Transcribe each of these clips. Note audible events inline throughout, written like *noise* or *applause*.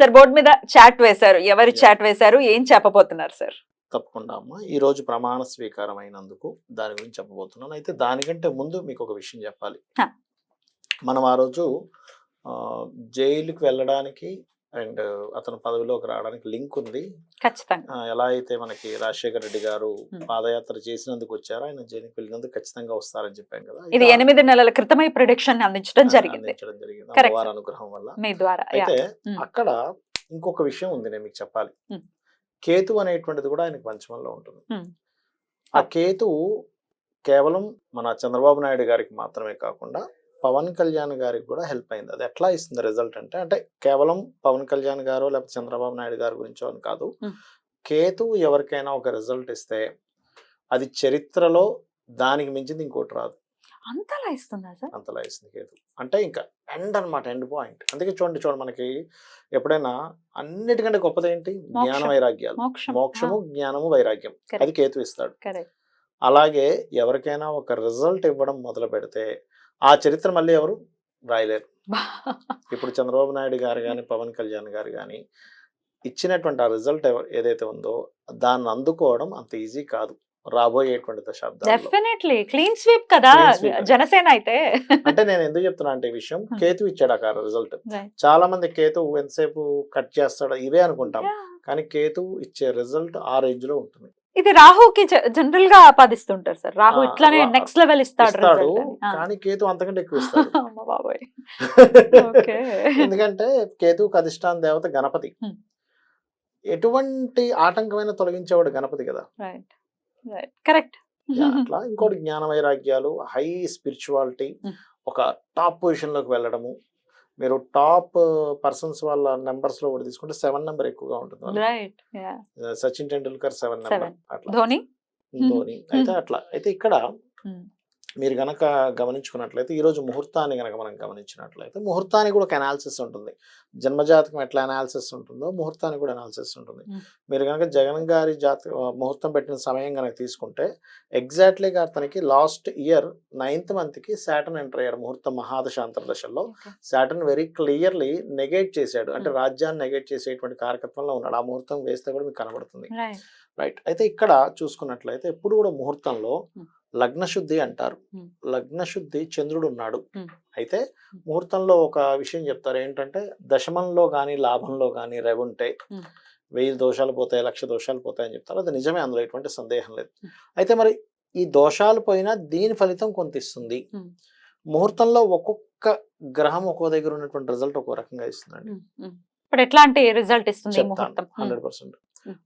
Sir board మీద chat వేశారు. ఎవరు. చాట్ వేశారు? ఏం చెప్పబోతున్నారు సార్? తప్పకుండా అమ్మ. ఈ రోజు ప్రమాణ స్వీకారం అయినందుకు దాని గురించి చెప్పబోతున్నాను. అయితే దానికంటే ముందు మీకు ఒక విషయం చెప్పాలి. మనం ఆ రోజు జైలుకి వెళ్ళడానికి అండ్ అతను పదవిలోకి రావడానికి లింక్ ఉంది ఖచ్చితంగా ఎలా అయితే మనకి రాజశేఖర రెడ్డి గారు. పాదయాత్ర చేసినందుకు వచ్చారో ఆయన జైలుకి వెళ్ళినందుకు ఖచ్చితంగా వస్తారని చెప్పాం కదా ఇది ఎనిమిది నెలల క్రితమే ప్రొడిక్షన్ అందించడం జరిగింది అందించడం జరిగింది అమ్మవారి. అనుగ్రహం వల్ల మీ ద్వారా. అయితే. అక్కడ ఇంకొక విషయం ఉంది నేను మీకు చెప్పాలి. కేతు అనేటువంటిది కూడా ఆయనకి పంచమంలో ఉంటుంది. ఆ కేతు కేవలం మన చంద్రబాబు నాయుడు గారికి మాత్రమే కాకుండా పవన్ కళ్యాణ్ గారికి కూడా హెల్ప్ అయింది. అది ఎట్లా ఇస్తుంది రిజల్ట్ అంటే అంటే కేవలం పవన్ కళ్యాణ్ గారు లేకపోతే చంద్రబాబు నాయుడు గారి గురించో అని కాదు. కేతు ఎవరికైనా ఒక రిజల్ట్ ఇస్తే అది చరిత్రలో దానికి మించింది ఇంకోటి రాదు. అంతలా ఇస్తుందా సార్? అంతలా ఇస్తుంది కేతు. అంటే ఇంకా ఎండ్ అన్నమాట ఎండ్ పాయింట్. అందుకే చూడండి చూడండి మనకి ఎప్పుడైనా అన్నిటికంటే గొప్పది ఏంటి? జ్ఞాన. వైరాగ్యాలు. మోక్షం. మోక్షము జ్ఞానము వైరాగ్యం. అది కేతు ఇస్తాడు. అలాగే ఎవరికైనా ఒక రిజల్ట్ ఇవ్వడం మొదలు పెడితే ఆ చరిత్ర మళ్ళీ ఎవరు రాయలేరు ఇప్పుడు చంద్రబాబు నాయుడు గారు కానీ పవన్ కళ్యాణ్ గారు కానీ ఇచ్చినటువంటి ఆ రిజల్ట్ ఏదైతే ఉందో దాన్ని అందుకోవడం అంత ఈజీ కాదు రాబోయేటువంటి డెఫినెట్లీ క్లీన్ స్వీప్ కదా. జనసేన అయితే అంటే నేను ఎందుకు చెప్తున్నా అంటే ఈ విషయం. కేతు ఇచ్చాడు ఆ రిజల్ట్. చాలా మంది కేతు ఎంతసేపు కట్ చేస్తాడో ఇవే అనుకుంటాం. కానీ కేతు ఇచ్చే రిజల్ట్ ఆ రేంజ్లో ఉంటుంది ఇది రాహుకి జనరల్గా ఆపాదిస్తుంటారు సార్. రాహు ఇట్లానే నెక్స్ట్ లెవెల్ ఇస్తాడు. కానీ కేతు అంతకంటే ఎక్కువ ఇస్తాడు. *laughs* *laughs* ఎందుకంటే కేతువుకి అధిష్టాన దేవత గణపతి. ఎటువంటి ఆటంకమైన తొలగించేవాడు గణపతి కదా. కరెక్ట్ అట్లా ఇంకోటి జ్ఞాన వైరాగ్యాలు హై స్పిరిచువాలిటీ. ఒక టాప్ పొజిషన్లోకి వెళ్ళడము మీరు టాప్ పర్సన్స్ వాళ్ళ నెంబర్స్లో కూడా తీసుకుంటే సెవెన్ నెంబర్ ఎక్కువగా ఉంటుంది సచిన్ టెండూల్కర్ సెవెన్ నెంబర్. అట్లా. ధోని? ధోని. అయితే *laughs* అట్లా. అయితే ఇక్కడ. మీరు గనక గమనించుకున్నట్లయితే ఈ రోజు ముహూర్తాన్ని గనక మనం గమనించినట్లయితే ముహూర్తానికి కూడా ఒక అనాలిసిస్ ఉంటుంది. జన్మజాతకం ఎట్లా అనాలిసిస్ ఉంటుందో ముహూర్తానికి కూడా అనాలిసిస్ ఉంటుంది. మీరు కనుక జగన్ గారి జాత ముహూర్తం పెట్టిన సమయం కనుక తీసుకుంటే ఎగ్జాక్ట్లీగా అతనికి లాస్ట్ ఇయర్ నైన్త్ మంత్కి సాటర్న్ ఎంటర్ అయ్యాడు ముహూర్తం మహాదశ అంతర్దశల్లో సాటర్న్ వెరీ క్లియర్లీ నెగేట్ చేశాడు. అంటే. రాజ్యాన్ని నెగేట్ చేసేటువంటి కారకత్వంలో ఉన్నాడు. ఆ ముహూర్తం వేస్తే కూడా మీకు కనబడుతుంది. రైట్ అయితే ఇక్కడ చూసుకున్నట్లయితే ఎప్పుడు కూడా ముహూర్తంలో Hmm. లగ్న శుద్ధి అంటారు Hmm. లగ్న శుద్ధి చంద్రుడు ఉన్నాడు. అయితే. ముహూర్తంలో ఒక విషయం చెప్తారు ఏంటంటే దశమంలో కానీ లాభంలో కానీ రవి ఉంటే. వెయ్యి దోషాలు పోతాయి లక్ష దోషాలు పోతాయి అని చెప్తారు అది నిజమే అందులో ఎటువంటి సందేహం లేదు. అయితే మరి ఈ దోషాలు పోయినా దీని ఫలితం కొంత ఇస్తుంది. ముహూర్తంలో ఒక్కొక్క గ్రహం ఒక్కో దగ్గర ఉన్నటువంటి రిజల్ట్ ఒక్కో రకంగా ఇస్తుందండి ఇప్పుడు ఎట్లాంటి రిజల్ట్ ఇస్తుంది హండ్రెడ్ పర్సెంట్.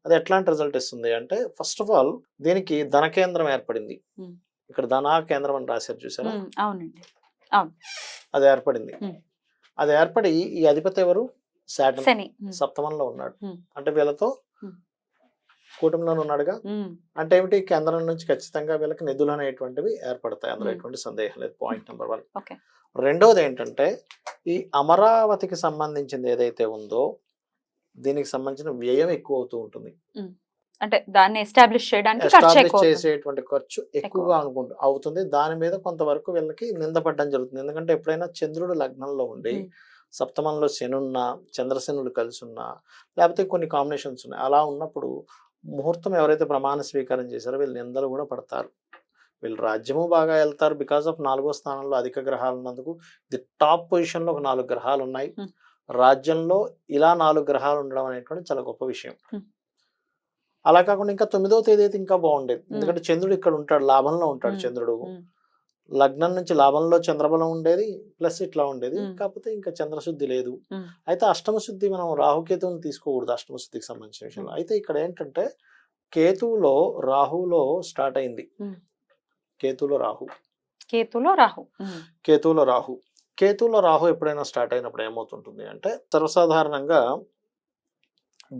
అది ఎట్లాంటి రిజల్ట్ ఇస్తుంది అంటే ఫస్ట్ ఆఫ్ ఆల్ దీనికి ధన కేంద్రం ఏర్పడింది. ఇక్కడ ధనా కేంద్రం అని రాశారు చూసారా? అవునండి. అది ఏర్పడింది. అది ఏర్పడి ఈ అధిపతి ఎవరు? శాటన్ సప్తమంలో ఉన్నాడు. అంటే వీళ్ళతో. కూటమిలోనే ఉన్నాడుగా? అంటే ఏమిటి? కేంద్రం నుంచి ఖచ్చితంగా వీళ్ళకి నిధులు అనేటువంటివి ఏర్పడతాయి. అందులో. ఎటువంటి సందేహం లేదు. Point number one. ఓకే. రెండవది ఏంటంటే ఈ అమరావతికి సంబంధించింది ఏదైతే ఉందో దీనికి సంబంధించిన వ్యయం ఎక్కువ అవుతూ ఉంటుంది. అంటే దాన్ని ఎస్టాబ్లిష్ చేయడానికి ఖర్చు ఎస్టాబ్లిష్. చేసేటువంటి ఖర్చు ఎక్కువగా అనుకుంటు అవుతుంది. దాని మీద కొంతవరకు వీళ్ళకి నిందపడడం జరుగుతుంది. ఎందుకంటే ఎప్పుడైనా చంద్రుడు లగ్నంలో ఉండి. సప్తమంలో శని ఉన్నా చంద్రశనులు కలిసి ఉన్నా లేకపోతే కొన్ని కాంబినేషన్స్ ఉన్నాయి. అలా ఉన్నప్పుడు ముహూర్తం ఎవరైతే ప్రమాణ స్వీకారం చేశారో వీళ్ళు నిందలు కూడా పడతారు. వీళ్ళు రాజ్యము బాగా వెళ్తారు. బికాస్ ఆఫ్ నాలుగో స్థానంలో అధిక గ్రహాలు ఉన్నందుకు ఇది టాప్ పొజిషన్లో ఒక నాలుగు గ్రహాలు ఉన్నాయి. రాజ్యంలో ఇలా నాలుగు గ్రహాలు ఉండడం అనేటువంటి చాలా గొప్ప విషయం. అలా కాకుండా ఇంకా తొమ్మిదో తేదీ అయితే ఇంకా బాగుండేది. ఎందుకంటే చంద్రుడు ఇక్కడ ఉంటాడు లాభంలో ఉంటాడు. చంద్రుడు. లగ్నం నుంచి లాభంలో చంద్రబలం ఉండేది ప్లస్ ఇట్లా ఉండేది. కాకపోతే ఇంకా చంద్రశుద్ధి లేదు. అయితే అష్టమ శుద్ధి మనం రాహుకేతువుని తీసుకోకూడదు అష్టమ శుద్ధికి సంబంధించిన విషయంలో. అయితే ఇక్కడ ఏంటంటే కేతువులో రాహులో స్టార్ట్ అయింది. కేతువులో రాహు. కేతులో రాహు. ఉమ్, కేతువులో రాహు. కేతువులో రాహు ఎప్పుడైనా స్టార్ట్ అయినప్పుడు ఏమవుతుంటుంది అంటే సర్వసాధారణంగా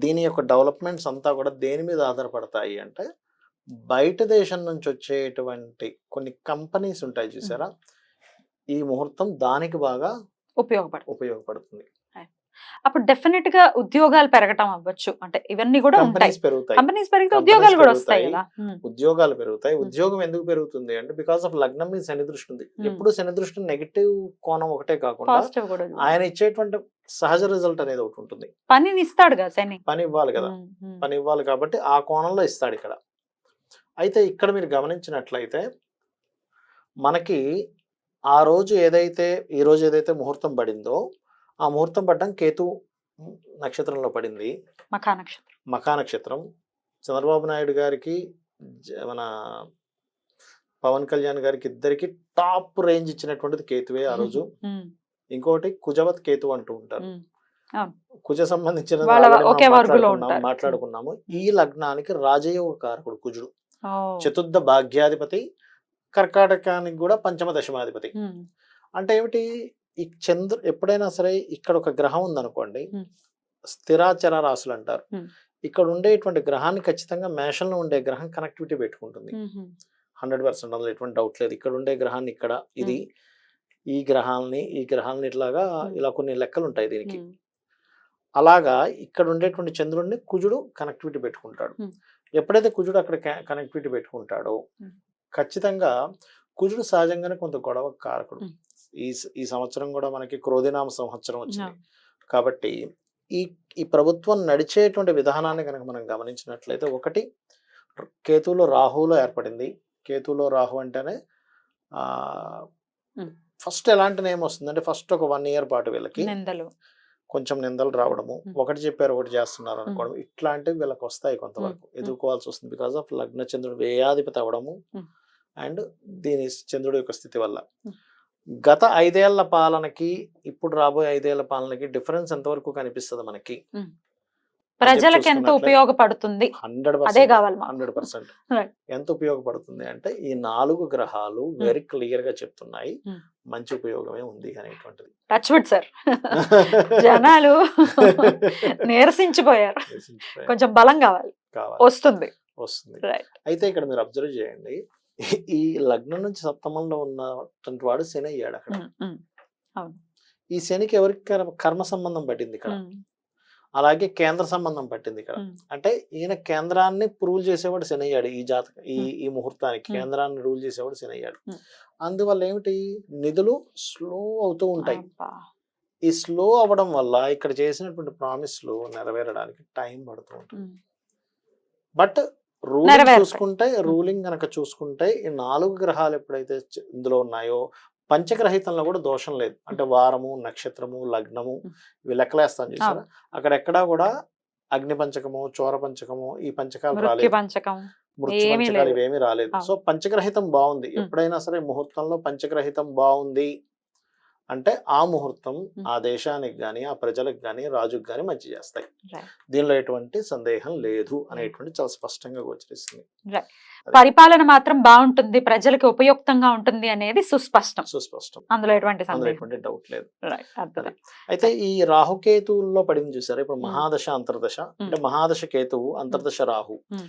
దీని యొక్క డెవలప్మెంట్స్ అంతా కూడా దేని మీద ఆధారపడతాయి అంటే బయట దేశం నుంచి వచ్చేటువంటి కొన్ని కంపెనీస్ ఉంటాయి చూసారా? ఈ ముహూర్తం దానికి బాగా ఉపయోగపడుతుంది. ఉపయోగపడుతుంది. అప్పుడు డెఫినెట్గా ఉద్యోగాలు పెరగటం అవ్వచ్చు. అంటే ఇవన్నీ కూడా ఉంటాయి. కంపెనీస్ పెరుగుతాయి. కంపెనీస్ పెరిగితే ఉద్యోగాలు కూడా వస్తాయి. కదా. ఉద్యోగాలు పెరుగుతాయి. ఉద్యోగం ఎందుకు పెరుగుతుంది అంటే బికాస్ ఆఫ్ లగ్నం మీద శని దృష్టి ఉంది. ఎప్పుడు శని దృష్టి నెగిటివ్ కోణం ఒకటే కాకుండా. ఆయన ఇచ్చేటువంటి సహజ రిజల్ట్ అనేది ఒకటి ఉంటుంది. పనిని ఇస్తాడు కదా శని. పని ఇవ్వాలి కదా. పని ఇవ్వాలి కాబట్టి ఆ కోణంలో ఇస్తాడు ఇక్కడ. అయితే ఇక్కడ మీరు గమనించినట్లయితే మనకి ఆ రోజు ఏదైతే ఈ రోజు ఏదైతే ముహూర్తం పడిందో ఆ ముహూర్తం పడ్డం కేతు నక్షత్రంలో పడింది. మఖా నక్షత్రం. మఖా నక్షత్రం. చంద్రబాబు నాయుడు గారికి మన పవన్ కళ్యాణ్ గారికి ఇద్దరికి టాప్ రేంజ్ ఇచ్చినటువంటిది కేతువే ఆ రోజు. ఇంకోటి కుజవత్ కేతు అంటూ ఉంటారు. కుజ సంబంధించిన మాట్లాడుకున్నాము- ఈ లగ్నానికి రాజయోగ కారకుడు కుజుడు. చతుర్థ భాగ్యాధిపతి కర్కాటకానికి కూడా పంచమ దశమాధిపతి. అంటే ఏమిటి? ఈ చంద్ర ఎప్పుడైనా సరే ఇక్కడ ఒక గ్రహం ఉందనుకోండి. స్థిరాచర రాశులు అంటారు. ఇక్కడ ఉండేటువంటి గ్రహాన్ని ఖచ్చితంగా మేషంలో ఉండే గ్రహం కనెక్టివిటీ పెట్టుకుంటుంది హండ్రెడ్ పర్సెంట్ అందులో ఎటువంటి డౌట్ లేదు ఇక్కడ ఉండే గ్రహాన్ని ఇక్కడ ఇది ఈ గ్రహాలని ఈ గ్రహాలని ఇట్లాగా. ఇలా కొన్ని లెక్కలు ఉంటాయి దీనికి అలాగా ఇక్కడ ఉండేటువంటి చంద్రుడిని కుజుడు కనెక్టివిటీ పెట్టుకుంటాడు. ఎప్పుడైతే కుజుడు అక్కడ కనెక్టివిటీ పెట్టుకుంటాడో. ఖచ్చితంగా కుజుడు సహజంగానే కొంత గొడవ కారకుడు. ఈ ఈ సంవత్సరం కూడా మనకి క్రోధినామ సంవత్సరం వచ్చింది. కాబట్టి ఈ ఈ ప్రభుత్వం నడిచేటువంటి విధానాన్ని కనుక మనం గమనించినట్లయితే ఒకటి కేతువులో రాహులో ఏర్పడింది కేతువులో రాహు అంటేనే. ఫస్ట్ ఎలాంటి నేమ్ వస్తుందంటే ఫస్ట్ ఒక వన్ ఇయర్ పాటు వీళ్ళకి కొంచెం నిందలు రావడము. ఒకటి చెప్పారు ఒకటి చేస్తున్నారు అనుకోవడం ఇట్లాంటివి వీళ్ళకి వస్తాయి కొంతవరకు. ఎదుర్కోవాల్సి వస్తుంది బికాస్ ఆఫ్ లగ్న చంద్రుడు వ్యయాధిపతి అవ్వడము. అండ్ దీని చంద్రుడి యొక్క స్థితి వల్ల. గత ఐదేళ్ళ పాలనకి ఇప్పుడు రాబోయే ఐదేళ్ళ పాలనకి డిఫరెన్స్ ఎంతవరకు కనిపిస్తుంది మనకి? ప్రజలకు ఎంత ఉపయోగపడుతుంది? హండ్రెడ్ అదే పర్సెంట్ కావాలి హండ్రెడ్ పర్సెంట్. ఎంత ఉపయోగపడుతుంది అంటే ఈ నాలుగు గ్రహాలు వెరీ క్లియర్గా చెప్తున్నాయి. మంచి ఉపయోగమే ఉంది అనేటువంటిది. Touch wood sir. *laughs* జనాలు *laughs* నీరసించిపోయారు. కొంచెం బలం కావాలి. కావాలి. వస్తుంది. వస్తుంది. అయితే ఇక్కడ మీరు అబ్జర్వ్ చేయండి. ఈ లగ్నం నుంచి సప్తమంలో ఉన్నటువంటి వాడు శని అయ్యాడు అక్కడ. ఈ శనికి ఎవరికి కర్మ- సంబంధం పట్టింది ఇక్కడ? అలాగే కేంద్ర సంబంధం పట్టింది ఇక్కడ. అంటే ఈయన కేంద్రాన్ని రూల్ చేసేవాడు శని అయ్యాడు ఈ జాతక ఈ. ఈ ముహూర్తానికి. కేంద్రాన్ని రూల్ చేసేవాడు శని అయ్యాడు. అందువల్ల ఏమిటి? నిధులు స్లో అవుతూ ఉంటాయి. ఈ స్లో అవ్వడం వల్ల ఇక్కడ చేసినటువంటి ప్రామిస్లు నెరవేరడానికి టైం పడుతూ ఉంటుంది. But ruling. చూసుకుంటే రూలింగ్ కనుక చూసుకుంటే ఈ నాలుగు గ్రహాలు ఎప్పుడైతే ఇందులో ఉన్నాయో పంచగ్రహితంలో కూడా దోషం లేదు అంటే వారము నక్షత్రము లగ్నము. ఇవి లెక్కలేస్తాను చూసారా అక్కడ ఎక్కడా కూడా అగ్ని పంచకము చోర పంచకము ఈ పంచకాలు రాలేదు మృత్యు ఏమీ పంచకాలు. ఇవేమీ రాలేదు. సో పంచగ్రహితం బాగుంది. ఎప్పుడైనా సరే ముహూర్తంలో పంచగ్రహితం బాగుంది అంటే ఆ ముహూర్తం Hmm. ఆ దేశానికి గాని ఆ ప్రజలకు గాని రాజుకు గాని మంచి చేస్తాయి. దీనిలో ఎటువంటి సందేహం లేదు అనేటువంటి చాలా స్పష్టంగా గోచరిస్తుంది. పరిపాలన మాత్రం బాగుంటుంది ప్రజలకు ఉపయుక్తంగా ఉంటుంది అనేది సుస్పష్టం. సుస్పష్టం. అందులో ఎటువంటి ఎటువంటి డౌట్ లేదు. అయితే ఈ రాహుకేతువుల్లో పడింది చూసారా? ఇప్పుడు Hmm. మహాదశ అంతర్దశ అంటే మహాదశ కేతువు అంతర్దశ రాహు. Hmm.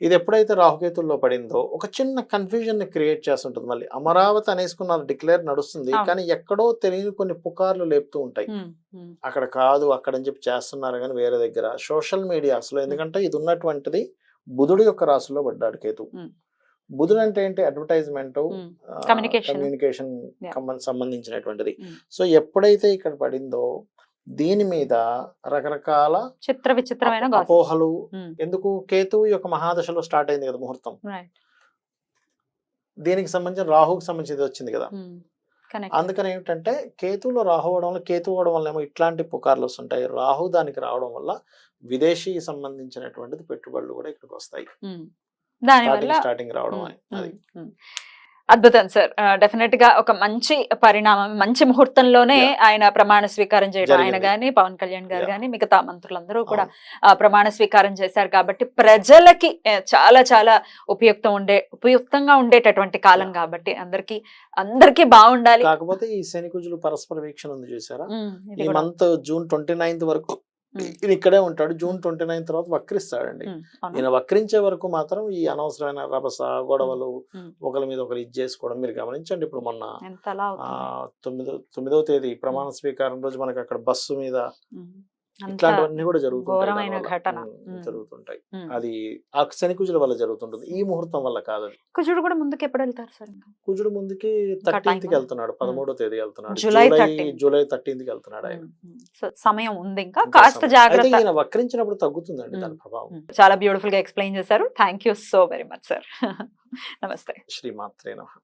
ఇది ఎప్పుడైతే రాహుకేతుల్లో పడిందో ఒక చిన్న కన్ఫ్యూజన్ని క్రియేట్ చేస్తుంటుంది మళ్ళీ అమరావతి అనేసుకున్నారు డిక్లేర్ నడుస్తుంది. కానీ ఎక్కడో తెలియని కొన్ని పుకార్లు లేపుతూ ఉంటాయి అక్కడ కాదు అక్కడ అని చెప్పి చేస్తున్నారు కానీ వేరే దగ్గర సోషల్ మీడియాస్లో ఎందుకంటే ఇది బుధుడు యొక్క రాశిలో పడ్డాడు కేతు. బుధుడు అంటే ఏంటి అడ్వర్టైజ్మెంట్. కమ్యూనికేషన్. సంబంధించినటువంటిది. సో ఎప్పుడైతే ఇక్కడ పడిందో దీని మీద రకరకాల చిత్ర విచిత్రమైన. అపోహలు. ఎందుకు? కేతువు యొక్క మహాదశలో స్టార్ట్ అయింది కదా ముహూర్తం. దీనికి సంబంధించిన రాహుకి సంబంధించి వచ్చింది కదా. అందుకని ఏమిటంటే కేతువులో రాహు అవడం వల్ల కేతు అవడం వల్ల ఏమో ఇట్లాంటి పుకార్లు వస్తుంటాయి. రాహు దానికి రావడం వల్ల విదేశీ సంబంధించినటువంటిది పెట్టుబడులు కూడా ఇక్కడికి వస్తాయి. స్టార్టింగ్ రావడం అది. అద్భుతం సార్ డెఫినెట్గా ఒక మంచి పరిణామం మంచి ముహూర్తంలోనే. ఆయన ప్రమాణ స్వీకారం చేయడం ఆయన. గాని పవన్ కళ్యాణ్ గారు. గాని మిగతా మంత్రులందరూ కూడా ప్రమాణ స్వీకారం చేశారు కాబట్టి ప్రజలకి చాలా చాలా ఉపయుక్తం ఉండే ఉపయుక్తంగా ఉండేటటువంటి కాలం. కాబట్టి అందరికి అందరికి బాగుండాలి కాకపోతే ఈ శని కుజులు పరస్పర వీక్షణ ఉంది చూసారా ఈ. మంత్ జూన్ ట్వంటీ నైన్త్ వరకు ఇక్కడే ఉంటాడు. జూన్ ట్వంటీ నైన్ తర్వాత వక్రిస్తాడండి. ఈయన వక్రించే వరకు మాత్రం ఈ అనవసరమైన రభస గొడవలు. ఒకరి మీద ఒకరు ఇది చేసుకోవడం మీరు గమనించండి. ఇప్పుడు మొన్న తొమ్మిదో తొమ్మిదవ తేదీ ప్రమాణ స్వీకారం రోజు మనకి అక్కడ బస్సు మీద ఇట్లాంటివన్నీ కూడా జరుగుతుంటాయి. ఘటన. జరుగుతుంటాయి. అది ఆ శని కుజుల వల్ల జరుగుతుంటుంది. ఈ ముహూర్తం వల్ల కాదు కుజుడు కూడా ముందుకు ఎప్పుడు వెళ్తారు సార్ కుజుడు ముందుకి థర్టీన్త్కి వెళ్తున్నాడు. పదమూడో తేదీ వెళ్తున్నాడు. July July 13th. జూలై థర్టీన్త్కి వెళ్తున్నాడు ఆయన. సమయం ఉంది ఇంకా. కాస్త. జాగ్రత్త ఈయన వక్రించినప్పుడు తగ్గుతుందండి. దాని ప్రభావం. చాలా బ్యూటిఫుల్గా ఎక్స్ప్లెయిన్ చేశారు. Thank you so very much sir నమస్తే. శ్రీమాత్రే నమః.